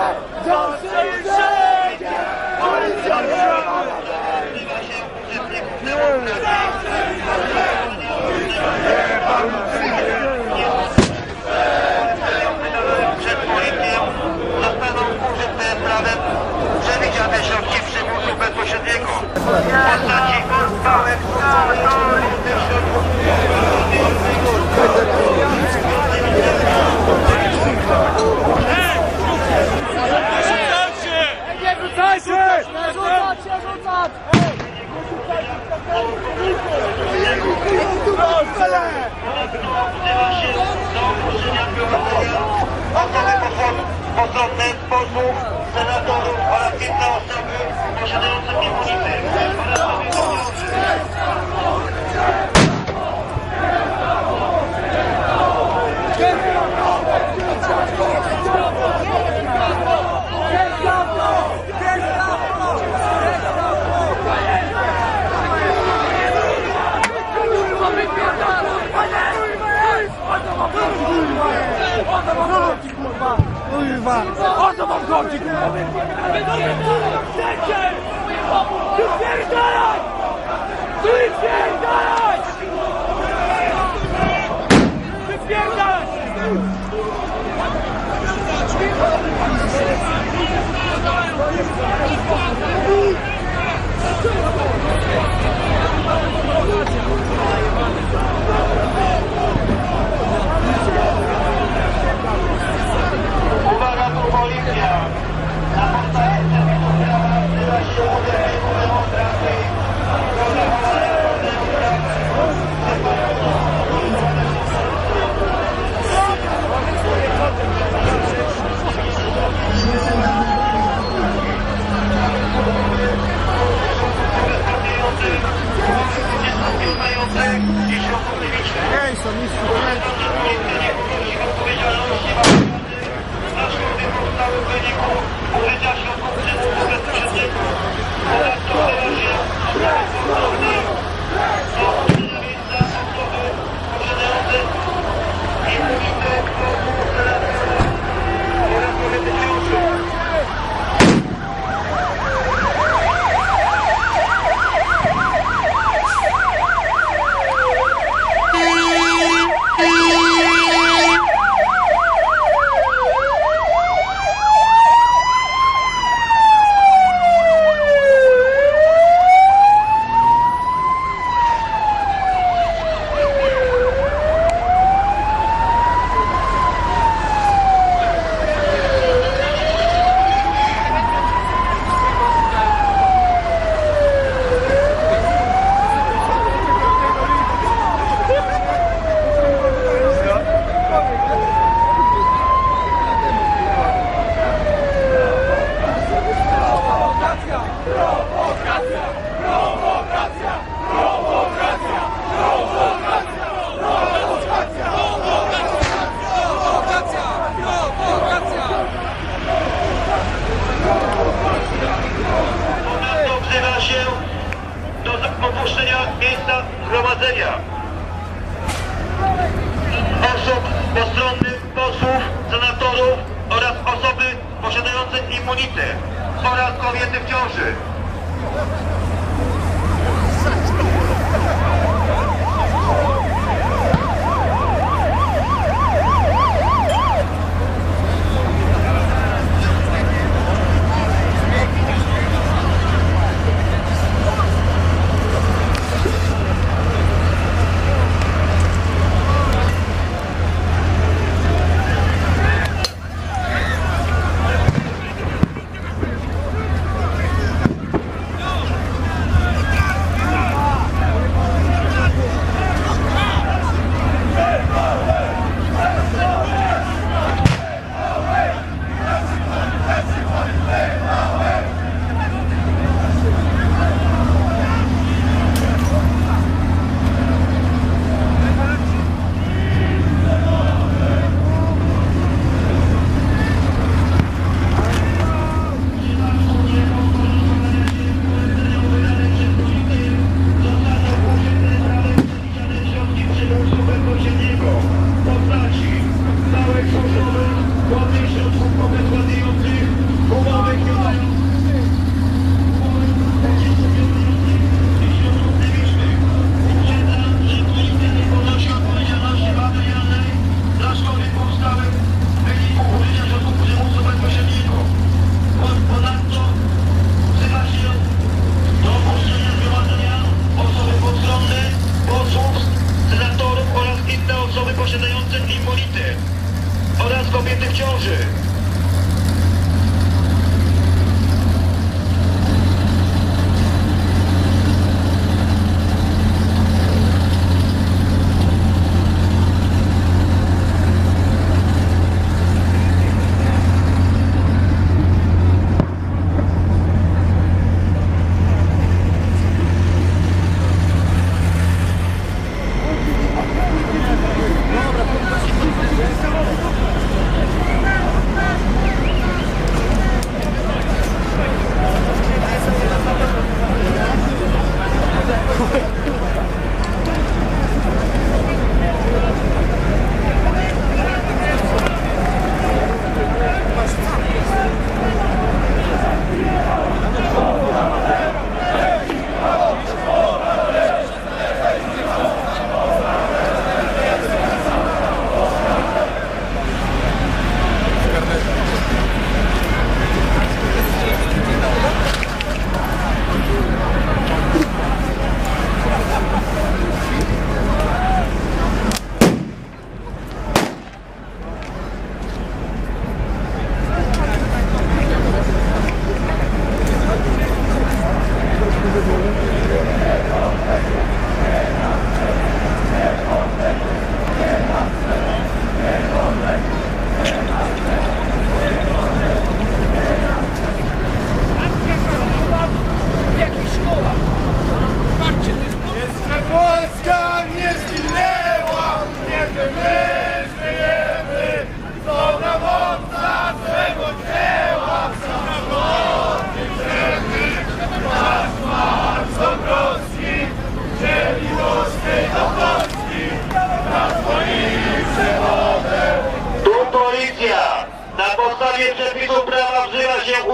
John Zet je! Doe je daar! Doe je! postronnych posłów, senatorów oraz osoby posiadające immunitet oraz kobiety w ciąży.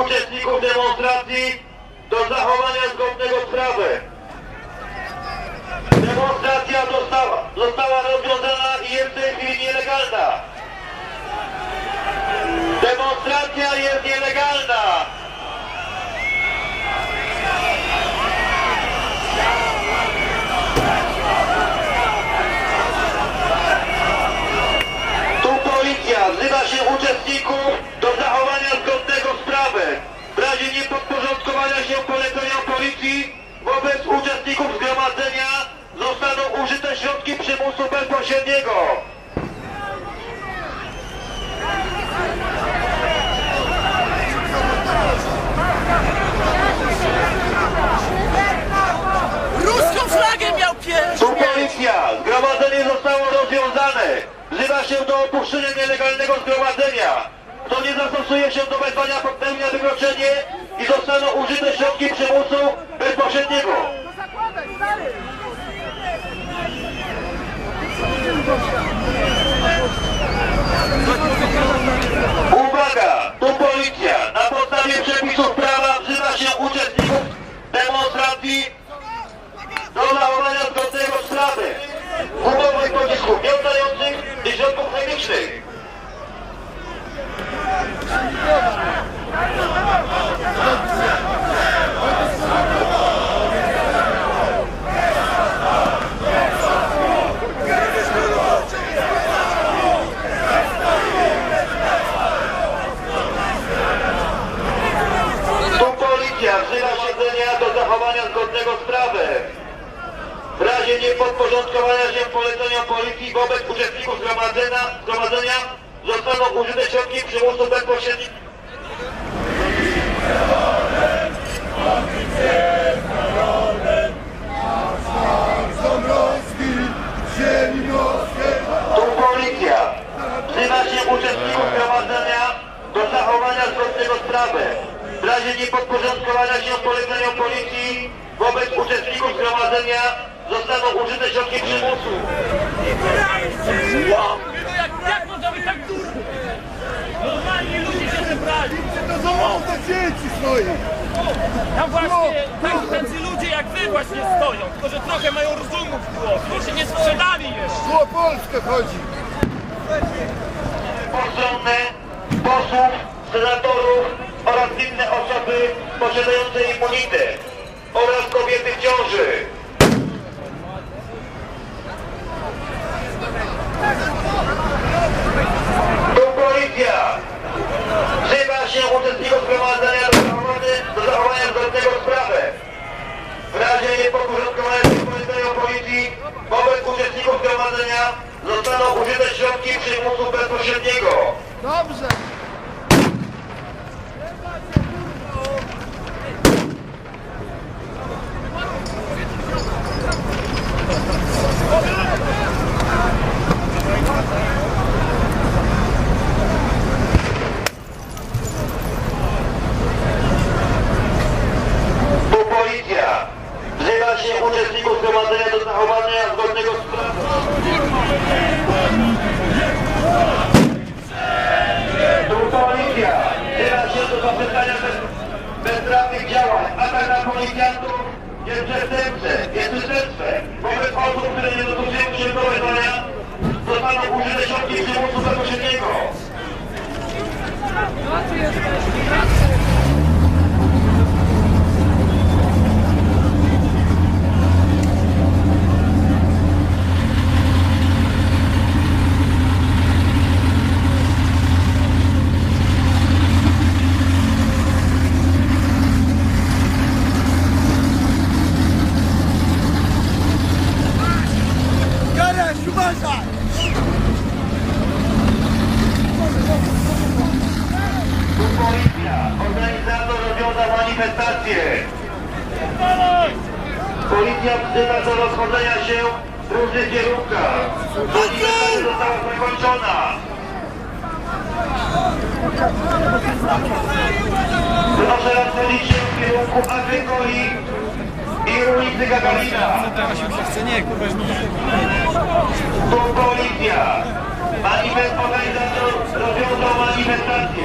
Uczestników demonstracji do zachowania zgodnego z prawem. Demonstracja została, została rozwiązana i jest w tej chwili nielegalna. Demonstracja jest nielegalna. Tu policja wzywa się uczestników wobec uczestników zgromadzenia zostaną użyte środki przymusu bezpośredniego. Ruską flagę miał pierwszy! Tu policja! Zgromadzenie zostało rozwiązane! Wzywa się do opuszczenia nielegalnego zgromadzenia! Kto nie zastosuje się do wezwania popełnia wykroczenie i zostaną użyte środki przymusu bezpośredniego! Uwaga! Tu policja! Na podstawie przepisów prawa wzywa się uczestników demonstracji do zachowania zgodnego z prawem gumowych pocisków nieoddających i środków chemicznych. Tu policja wzywa siedzenia do zachowania zgodnego z prawem. W razie niepodporządkowania się poleceniom policji wobec uczestników zgromadzenia, zgromadzenia zostaną użyte środki przymusu bezpośredniego. Tu policja wzywa się uczestników zgromadzenia do zachowania zgodnego z prawem. W razie niepodporządkowania się poleceniom policji wobec uczestników zgromadzenia zostaną użyte środki przymusu. Jak, jak można być tak durny? Normalnie ludzie się zebrali. To zamówne swoich. Tam właśnie tak, tacy ludzie jak wy właśnie stoją, tylko że trochę mają rozumu w głowie, się nie sprzedali jeszcze. Tu o Polskę chodzi. postronne posłów, senatorów oraz inne osoby posiadające immunitet oraz kobiety w ciąży. Tu policja wzywa się uczestników zgromadzenia do zachowania, do zachowania zgodnego z prawem. W razie niepodporządkowania się poleceniom policji wobec uczestników zgromadzenia zostaną użyte środki przymusu bezpośredniego. Dobrze. Tu policja wzywa się uczestników zgromadzenia do zachowania zgodnego z prawem. Policja wzywa się do zapytania bez, bezprawnych działań. Atak na policjantów jest przestępstwem, jest przestępstwem. Wobec osób, które nie dostosują się do wezwania, zostaną użyte środki przymusu bezpośredniego. Jarek, uważaj. Tu policja, organizator manifestację. Policja wzywa do rozchodzenia się w różnych kierunkach. Została zakończona. Proszę rozchodzić się w kierunku Agrykoli i ulicy Gagarina. Tu policja. Manifest organizator rozwiązał manifestację.